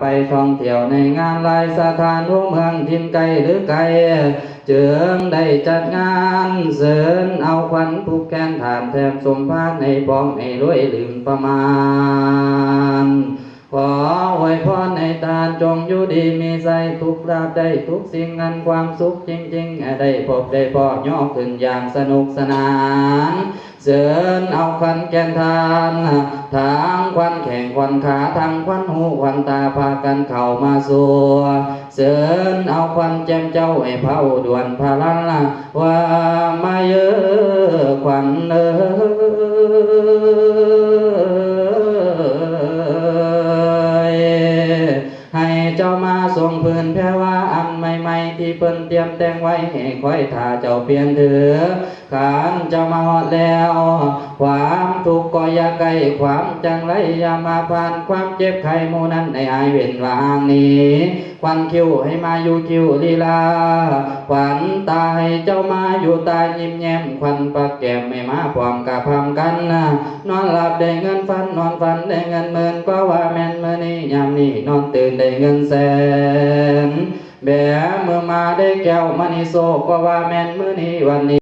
ไปท่องเที่ยวในงานลายสถานหัวเมืองทินไกลหรือไกลเจิงได้จัดงานเสริญเอาควันผูกแขนฐานแถมสมพานในพร้อมให้รวยลืมประมาณ ขออวยพรในตาจงอยู่ดีมีใจทุกราบได้ทุกสิ่งงานความสุขจริงๆ ได้พบได้พอย่อขึ้นอย่างสนุกสนาน เสิญเอาควันแกนทานทางควันแข่งควันขาทางควันหูควันตาพากันเข้ามาสัวเสิญเอาควันแจมเจ้าไอ้เผาด่วนพาลันว่ามาเยอะควันเออ เจ้ามาส่งพื้นแพ้ว่าอันใหม่ๆที่เพิ่นเตรียมแต่งไว้ให้คอยท่าเจ้าเปลี่ยนเถือขานเจ้ามาฮอดแล้ว ความทุกข์ก็อย่าไกลความจังไรอย่ามาผ่านความเจ็บไข้หมู่นั้นในอายเว้นวางนี้ควันคิวให้มาอยู่คิวลีลาควันตาให้เจ้ามาอยู่ตายิ้มแย้มควันปักแก้มไม่มาพร้อมกับพร้อมกันนะนอนหลับได้เงินฟันนอนฟันได้เงินหมื่นก็ว่าแม่นเมื่อนี้ยามนี้นอนตื่นได้เงินแสนแบเมื่อมาได้แก้วมณีโซก็ว่าแม่นมื้อนี้วันนี้